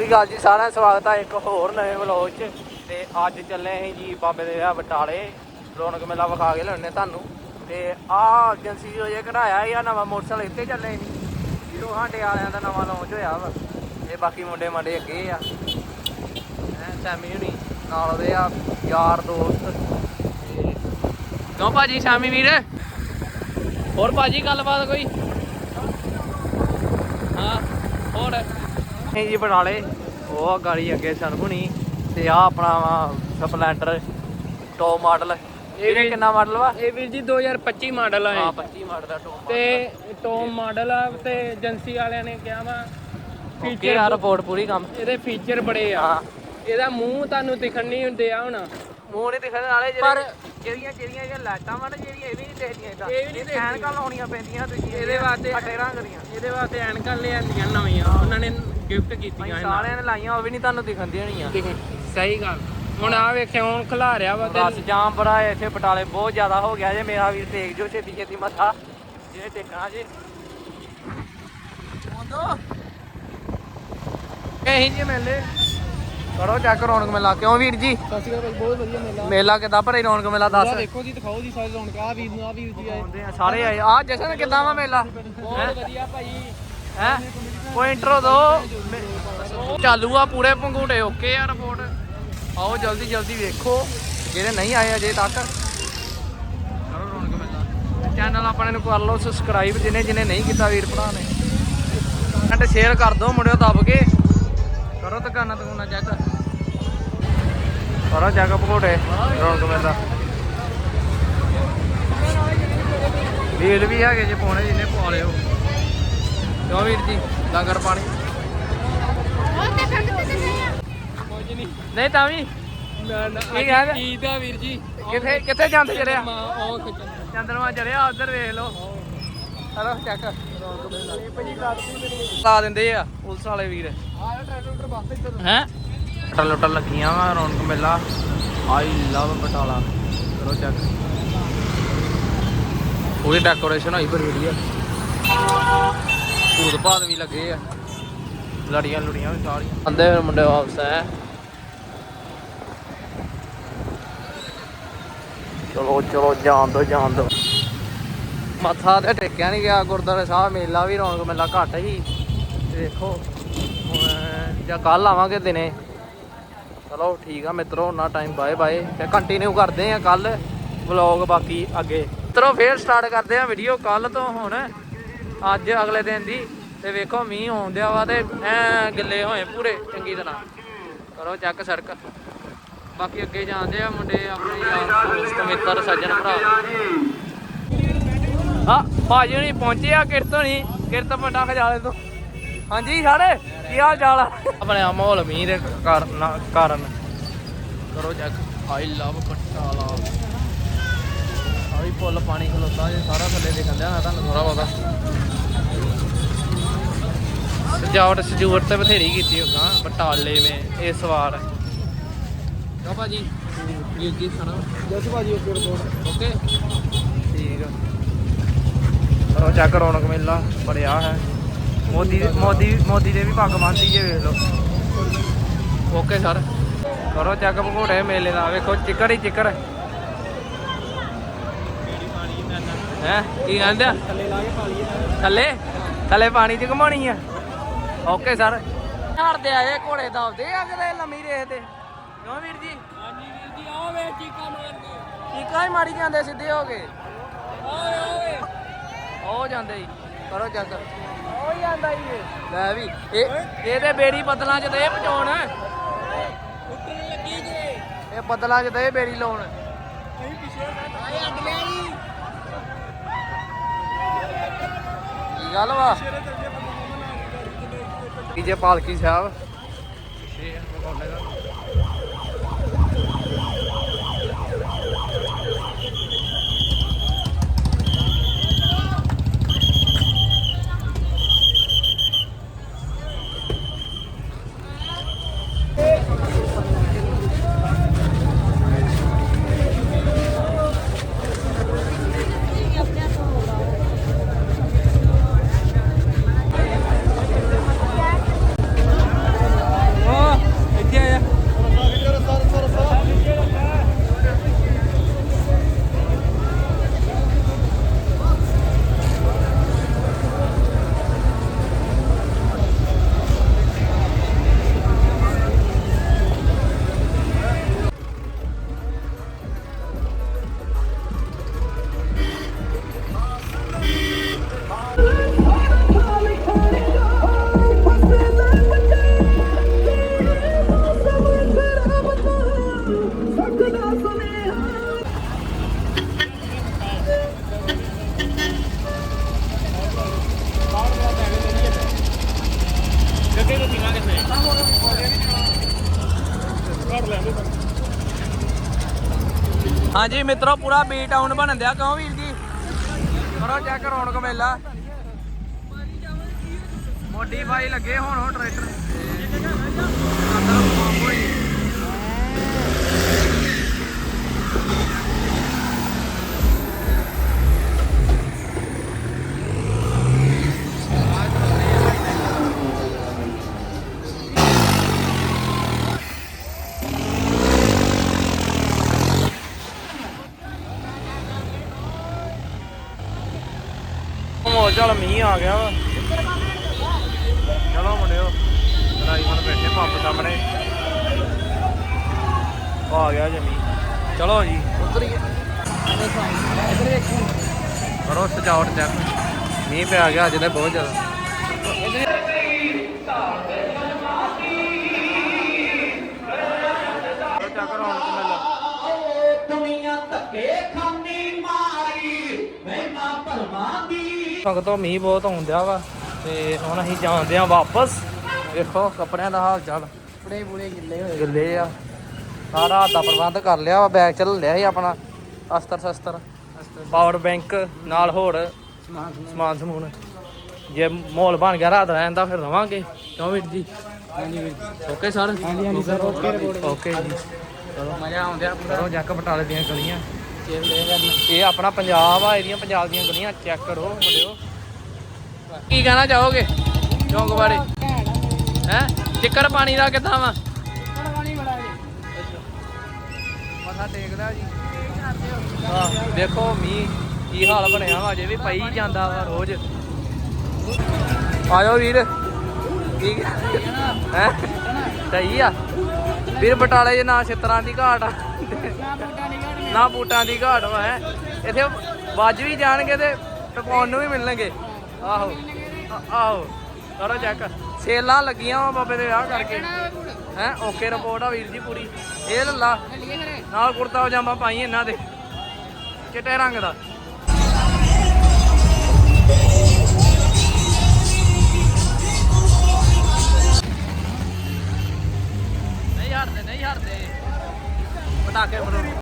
ਸ੍ਰੀ ਅਕਾਲ ਜੀ, ਸਾਰਿਆਂ ਦਾ ਸਵਾਗਤ ਹੈ ਇੱਕ ਹੋਰ ਨਵੇਂ ਵਲੌਗ 'ਚ। ਤੇ ਅੱਜ ਚੱਲੇ ਅਸੀਂ ਜੀ ਬਾਬੇ ਦੇ ਵਿਆਹ ਬਟਾਲੇ। ਰੌਣਕ ਮੇਲਾ ਵਿਖਾ ਕੇ ਲੈਣੇ ਤੁਹਾਨੂੰ। ਤੇ ਆਹ ਏਜੰਸੀ ਜੋ ਇਹ ਕਢਾਇਆ ਇਹ ਨਵਾਂ ਮੋਟਰਸਾਈਕਲ ਇੱਥੇ ਚੱਲੇ ਨਹੀਂ ਜਿਹਨੂੰ ਸਾਡੇ ਵਾਲਿਆਂ ਦਾ ਨਵਾਂ ਲਾਂਚ ਹੋਇਆ ਵਾ। ਇਹ ਬਾਕੀ ਮੁੰਡੇ ਮੰਡੇ ਅੱਗੇ ਆ। ਹੈਂ ਸੈਮੀ ਹੁਣੀ, ਨਾਲ ਉਹਦੇ ਆ ਯਾਰ ਦੋਸਤ। ਤੇ ਕਿਉਂ ਭਾਜੀ ਸ਼ਾਮੀ ਵੀਰ? ਹੋਰ ਭਾਜੀ ਗੱਲਬਾਤ ਕੋਈ? ਹਾਂ, ਹੋਰ? ਨਹੀਂ ਜੀ ਬਟਾਲੇ ਉਹ ਗਾੜੀ ਅੱਗੇ ਸਨਭੁਣੀ ਤੇ ਆ ਆਪਣਾ ਸਪਲੈਂਡਰ ਟੌਪ ਮਾਡਲ ਇਹ ਕਿੰਨਾ ਮਾਡਲ ਵਾ? ਇਹ ਵੀਰ ਜੀ 2025 ਮਾਡਲ ਆ ਹਾਂ ਇਹ 25 ਮਾਡਲ ਦਾ ਟੌਪ ਤੇ ਟੌਪ ਮਾਡਲ ਆ ਤੇ ਏਜੰਸੀ ਵਾਲਿਆਂ ਨੇ ਕਿਹਾ ਵਾ ਫੀਚਰ ਆ ਰਿਪੋਰਟ ਪੂਰੀ ਕੰਮ। ਇਹਦੇ ਫੀਚਰ ਬੜੇ ਆ। ਇਹਦਾ ਮੂੰਹ ਤੁਹਾਨੂੰ ਦਿਖਣ ਨਹੀਂ ਹੁੰਦੇ ਆ ਹੁਣ। ਮੂੰਹ ਨਹੀਂ ਦਿਖਣ ਵਾਲੇ ਜਿਹੜੇ ਪਰ- ਜਿਹੜੀਆਂ ਜਿਹੜੀਆਂ ਇਹ ਲਾਈਟਾਂ ਵਾ ਨਾ ਜਿਹੜੀਆਂ ਇਹ ਵੀ ਨਹੀਂ ਦਿਖਦੀਆਂ ਇਹ ਵੀ ਨਹੀਂ ਦਿਖਦੀਆਂ। ਐਨਕਾਂ ਲਾਉਣੀਆਂ ਪੈਂਦੀਆਂ ਤੁਸੀਂ ਇਹਦੇ ਵਾਸਤੇ- ਅੱਡੇ ਰੰਗ ਦੀਆਂ। ਇਹਦੇ ਵਾਸਤੇ ਐਨਕਾਂ ਲਿਆਂਦੀਆਂ ਨਵੀਆਂ। ਉਹਨਾਂ ਨੇ ਗਿਫਟ ਕੀਤੀਆਂ ਅਸੀਂ ਇਹਨਾਂ ਸਾਰਿਆਂ ਨੇ। ਲਾਈਆਂ ਉਹ ਵੀ ਨਹੀਂ ਤੁਹਾਨੂੰ ਦਿਖਣਦੀਆਂ ਹੋਣੀਆਂ। ਦੇਖੋ, ਸਹੀ ਗੱਲ। ਹੁਣ ਆ ਵੇਖਿਆ ਹੁਣ ਖਿਲਾਰਿਆ ਵਾ ਤੇ ਬਸ ਜਾਮ ਬੜਾ ਹੈ ਇੱਥੇ ਬਟਾਲੇ ਬਹੁਤ ਜ਼ਿਆਦਾ ਹੋ ਗਿਆ ਜੇ ਮੇਰਾ ਵੀਰ ਟੇਕ ਜੋ ਛੇਤੀ ਛੇਤੀ ਮੱਥਾ। ਜੇ ਟੇਕਣਾ ਜੇ। ਇਹੀ ਜੀ ਮੇਲੇ। ਕਰੋ ਚੈੱਕ ਰੌਣਕ ਮੇਲਾ। ਕਿਉਂ ਵੀਰ ਜੀ? ਸਤਿ ਸ਼੍ਰੀ ਅਕਾਲ ਬਹੁਤ ਵਧੀਆ ਮੇਲਾ। ਮੇਲਾ ਕਿੱਦਾਂ ਭਰੇ ਰੌਣਕ ਮੇਲਾ ਦੱਸ। ਦੇਖੋ ਜੀ ਦਿਖਾਓ ਜੀ ਸਾਰੇ ਰੌਣਕ। ਆ ਵੀਰ ਨੂੰ ਆ ਵੀਰ ਜੀ ਆਏ ਆਉਂਦੇ ਆ ਸਾਰੇ ਆਏ। ਆ ਜਸ਼ਨ ਕਿੱਦਾਂ ਵਾ ਮੇਲਾ? ਬਹੁਤ ਵਧੀਆ ਭਾਈ। ਹੈ? ਕੋਈ ਇੰਟਰੋ ਦੋ। ਮੇ- ਚਾਲੂ ਆ ਪੂਰੇ ਪੰਗੂਟੇ ਓਕੇ ਆ ਰਿਪੋਰਟ ਆਓ ਜਲਦੀ ਜਲਦੀ ਵੇਖੋ। ਜਿਹੜੇ ਨਹੀਂ ਆਏ ਅਜੇ ਤੱਕ। ਕਰੋ ਰੌਣਕ ਮੇਲਾ। ਚੈਨਲ ਆਪਣੇ ਨੂੰ ਕਰ ਲਓ ਸਬਸਕ੍ਰਾਈਬ ਜਿਹਨੇ ਜਿਹਨੇ ਨਹੀਂ ਕੀਤਾ ਵੀਰ ਭਰਾ ਨੇ। ਘੰਟੇ ਸ਼ੇਅਰ ਕਰ ਦਿਓ ਮੁੰਡਿਓ ਦੱਬ ਕੇ। ਕਰੋ ਦੁਕਾਨਾਂ ਦੁਕਾਨਾਂ ਚੈੱਕ ਕਰੋ ਚੈੱਕ ਪੰਗੂਟੇ ਰੌਣਕ ਮੇਲਾ। ਵੀਰ ਵੀ ਹੈਗੇ ਜੇ ਪਾਉਣੇ ਜਿਹਨੇ ਪਾ ਲਿਓ। ਕਿਉਂ ਵੀਰ ਜੀ ਲੰਗਰ ਪਾਣੀ? ਕੁਝ ਨਹੀਂ ਨਹੀਂ ਤਾਂ ਵੀ। ਨਾ ਨਾ ਕੀ ਕਹਿੰਦੇ? ਕੀ ਦਾ ਵੀਰ ਜੀ ਕਿੱਥੇ ਕਿੱਥੇ ਜਾਂਦੇ ਚੜਿਆ? ਮਾਂ ਉਹ ਖਿੱਚਣ ਚੰਦਰਮਾ? ਚੜਿਆ ਉਧਰ ਵੇਖ ਲਓ। ਚਲੋ ਚੱਕ। ਲਾ ਦਿੰਦੇ ਆ ਪੁਲਿਸ ਵਾਲੇ ਵੀਰ। ਆ ਟਰੈਕਟਰ ਬੱਸ ਇੱਧਰ। ਹੈ? ਟਲ ਲੁੱਟ ਲੱਗੀਆਂ ਵਾ, ਰੌਣਕ ਮੇਲਾ। I love Batala. ਕਰੋ ਚੱਕ ਪੂਰੀ ਡੈਕੋਰੇਸ਼ਨ ਹੋਈ ਬੜੀ ਵਧੀਆ ਭੂਤ ਭਾਤ ਵੀ ਲੱਗੇ ਆ। ਲੜੀਆਂ ਲੁੜੀਆਂ ਵੀ ਸਾਰੀਆਂ। ਆਂਦੇ ਫਿਰ ਮੁੰਡੇ ਵਾਪਸ ਹੈ ਚਲੋ ਚਲੋ, ਜਾਣ ਦੋ ਜਾਣ ਦੋ। ਮੱਥਾ ਤੇ ਟੇਕਿਆ ਨਹੀਂ ਗਿਆ, ਗੁਰਦੁਆਰੇ ਸਾਹਿਬ ਮੇਲਾ ਵੀ ਰੌਣਕ ਮੇਲਾ ਘੱਟ ਹੀ ਦੇਖੋ, ਹੁਣ ਜਾਂ ਕੱਲ ਆਵਾਂਗੇ ਦਿਨੇ। ਚਲੋ ਠੀਕ ਆ ਮਿੱਤਰੋ ਨਾ ਟਾਈਮ ਬਾਏ ਬਾਏ ਤੇ ਕੰਟੀਨਿਊ ਕਰਦੇ ਆ ਕੱਲ ਵਲੌਗ ਬਾਕੀ ਅੱਗੇ। ਮਿੱਤਰੋ, ਫੇਰ ਸਟਾਰਟ ਕਰਦੇ ਆ ਵੀਡੀਓ ਕੱਲ ਤੋਂ ਹੁਣ, ਅੱਜ ਅਗਲੇ ਦਿਨ ਦੀ। ਤੇ ਵੇਖੋ, ਮੀਂਹ ਆਉਂਦਿਆ ਵਾ ਤੇ ਐ ਗਿੱਲੇ ਹੋਏ ਪੂਰੇ, ਚੰਗੀ ਤਰ੍ਹਾਂ। ਕਰੋ ਚੱਕ ਸੜਕ। ਬਾਕੀ ਅੱਗੇ ਜਾਂਦੇ ਆ ਮੁੰਡੇ ਆਪਣੇ ਯਾਰ ਦੋਸਤ, ਮਿੱਤਰ, ਸੱਜਣ ਭਰਾ। ਹਾਂ, ਭਾਜੀ ਨਹੀਂ ਪਹੁੰਚੇ ਆ ਕਿਰਤ ਨਹੀਂ ਕਿਰਤ ਪੰਡਾ ਖਜਾਲੇ ਤੋਂ। ਹਾਂਜੀ ਸਾਰੇ ਕੀ ਹਾਲ ਚਾਲ ਆ? ਆਪਣੇ ਆ ਮਾਹੌਲ ਮੀਂਹ ਦੇ ਕਾਰਨ ਕਾਰਨ। ਕਰੋ ਚੈੱਕ ਆਈ ਲਵ ਬਟਾਲਾ ਆਈ ਪੁੱਲ ਪਾਣੀ ਖਲੋਤਾ ਜੇ ਸਾਰਾ ਥੱਲੇ ਦੇ ਕੰਦਿਆ ਨਾ ਤੁਹਾਨੂੰ ਥੋੜਾ ਬਹੁਤਾ। ਸਜਾਵਟ ਸਜੂਵਟ ਤੇ ਬਥੇਰੀ ਕੀਤੀ ਉਦਾਂ ਬਟਾਲੇ ਮੇ ਇਸ ਵਾਰ ਕਾ ਭਾਜੀ ਵੀਰ ਜੀ ਸੁਣਾ ਜਸ ਭਾਜੀ ਓਕੇ ਰਿਪੋਰਟ ਓਕੇ। ਠੀਕ ਆ। ਕਰੋ ਚੈੱਕ ਰੌਣਕ ਮੇਲਾ ਬੜਿਆ ਹੈ। ਮੋਦੀ ਮੋਦੀ ਮੋਦੀ ਦੇ ਵੀ ਪੱਗ ਬੰਨ੍ਹਦੀ ਜੇ ਵੇਖ ਲਓ। Okay sir. ਕਰੋ ਚੈੱਕ ਭਗੋੜੇ ਮੇਲੇ ਦਾ ਵੇਖੋ ਚਿੱਕੜ ਹੀ ਚਿੱਕੜ। ਹੈ? ਕੀ ਕਹਿੰਦੇ ਆ? ਥੱਲੇ ਲਾ ਕੇ ਥੱਲੇ? ਥੱਲੇ ਪਾਣੀ 'ਚ ਘਮਾਉਣੀ ਆ। Okay sir. ਹੜਦੇ ਆਏ ਘੋੜੇ ਦਬਦੇ ਆ ਕਿਤੇ ਲੰਮੀ ਰੇਸ ਤੇ। ਕਿਉਂ ਵੀਰ ਜੀ? ਹਾਂਜੀ ਵੀਰ ਜੀ ਆਓ ਵੇ ਚੀਕਾ ਮਾਰਦੇ। ਚੀਕਾਂ ਹੀ ਮਾਰੀ ਜਾਂਦੇ ਸਿੱਧੇ ਹੋ ਕੇ। ਓਏ ਉਹ ਜਾਂਦੇ ਹੀ ਕਰੋ ਚੱਕ। ਉਹ ਹੀ ਆਂਦਾ ਹੀ ਇਹ। ਲੈ ਵੀ ਇਹ ਇਹਦੇ ਬੇੜੀ ਬੱਦਲਾਂ 'ਚ ਤੇ ਇਹ ਪਚਾਉਣ। ਉੱਤਰ ਲੱਗੀ ਜੇ। ਇਹ ਬੱਦਲਾਂ 'ਚ ਤੇ ਇਹ ਬੇੜੀ ਲਾਉਣ। ਅਸੀਂ ਪਿੱਛੇ ਆਏ ਅੱਡ ਲਿਆ ਜੀ ਕੀ ਗੱਲ ਵਾ? ਕੀ ਜੇ ਪਾਲਕੀ ਸਾਹਿਬ। ਪਿੱਛੇ ਮਕਾਉਣੇ ਦਾ ਹਾਂਜੀ ਮਿੱਤਰੋ, ਪੂਰਾ ਬੀ ਟਾਊਨ ਬਣਨ ਦਿਆ। ਕਿਉਂ ਵੀਰ ਜੀ? ਕਰੋ ਚੈੱਕ ਰੌਣਕ ਮੇਲਾ। ਮੋਡੀਫਾਈ ਲੱਗੇ ਹੁਣ ਹੁਣ ਟਰੈਕਟਰ ਚੱਲ ਮੀਂਹ ਆ ਗਿਆ ਵਾ। ਚਲੋ ਮੁੰਡਿਓ ਰਾਈ ਹੁਣ ਬੈਠੇ ਪੰਪ ਸਾਹਮਣੇ। ਆ ਗਿਆ ਜਮੀ ਚਲੋ ਜੀ। ਉਤਰੀਏ ਕਰੋ ਸਜਾਵਟ ਚੈੱਕ ਮੀਂਹ ਪਿਆ ਗਿਆ, ਅੱਜ ਤੇ ਬਹੁਤ ਜ਼ਿਆਦਾ। ਕਰੋ ਚੈੱਕ ਰੌਣਕ ਮੇਲਾ ਸੰਗਤੋਂ ਮੀਂਹ ਬਹੁਤ ਆਉਂਦਿਆ ਵਾ ਤੇ ਹੁਣ ਅਸੀਂ ਜਾਂਦੇ ਆ ਵਾਪਸ। ਵੇਖੋ ਕੱਪੜਿਆਂ ਦਾ ਹਾਲ ਚਾਲ। ਕੱਪੜੇ ਬੁਲੇ ਗਿੱਲੇ ਹੋਏ। ਗਿੱਲੇ ਆ। ਸਾਰਾ ਦਾ ਪ੍ਰਬੰਧ ਕਰ ਲਿਆ ਵਾ ਬੈਗ ਚ ਲਿਆ ਸੀ ਆਪਣਾ ਅਸਤਰ ਸ਼ਸਤਰ। ਪਾਵਰ ਬੈਂਕ ਨਾਲ ਹੋਰ ਸਮਾਨ ਸਮਾਨ। ਜੇ ਮਾਹੌਲ ਬਣ ਗਿਆ ਰਾਤ ਰਹਿਣ ਦਾ ਫਿਰ ਰਵਾਂਗੇ ਕਿਉਂ ਵੀਰ ਜੀ? Okay sir? ਓਕੇ ਜੀ। ਚਲੋ ਮਜ਼ਾ ਆਉਂਦਿਆ ਪੂਰਾ ਜੱਕ ਬਟਾਲੇ ਦੀਆਂ ਗਲੀਆਂ। ਚੇਲ ਲੈ ਕਰਨਾ ਇਹ ਆਪਣਾ ਪੰਜਾਬ ਆ, ਇਹਦੀਆਂ ਪੰਜਾਬ ਦੀਆਂ ਗਲੀਆਂ ਚੈੱਕ ਕਰੋ ਮੁੰਡਿਓ। ਕੀ ਕਹਿਣਾ ਚਾਹੋਗੇ ਚੌਂਕ ਬਾਰੇ? ਹੈ? ਚਿੱਕੜ ਪਾਣੀ ਦਾ ਕਿੱਦਾਂ ਵਾ? ਪਾਣੀ ਬੜਾ ਜੀ ਮੱਥਾ ਟੇਕਦਾ ਜੀ। ਆਹ, ਦੇਖੋ ਮੀਂਹ ਕੀ ਹਾਲ ਬਣਿਆ ਵਾ, ਅਜੇ ਵੀ ਪਈ ਜਾਂਦਾ ਵਾ ਰੋਜ਼। ਆਜੋ ਵੀਰ। ਠੀਕ ਹੈ? ਸਹੀ ਆ? ਵੀਰ ਬਟਾਲੇ 'ਚ ਨਾ ਛਿੱਤਰਾਂ ਦੀ ਘਾਟ ਆ। ਨਾ ਬੂਟਾ ਦੀ ਘਾਟ ਵਾ ਹੈ। ਇੱਥੇ ਵੱਜ ਵੀ ਜਾਣਗੇ ਤੇ ਟਪਾਉਣ ਨੂੰ ਵੀ ਮਿਲਣਗੇ। ਆਹੋ। ਆਹੋ। ਕਰੋ ਚੈੱਕ ਸੇਲਾਂ ਲੱਗੀਆਂ ਵਾ ਬਾਬੇ ਦੇ ਵਿਆਹ ਕਰਕੇ। ਹੈ ਓਕੇ ਰਿਪੋਰਟ ਆ ਵੀਰ ਜੀ ਪੂਰੀ। ਇਹ ਲੱਲਾ ਨਾਲ ਕੁੜਤਾ ਪਜਾਮਾ ਪਾਈ ਇਹਨਾਂ ਦੇ। ਚਿੱਟੇ ਰੰਗ ਦਾ। ਨਹੀਂ ਦੇ ਪਟਾਕੇ ਫੜੋ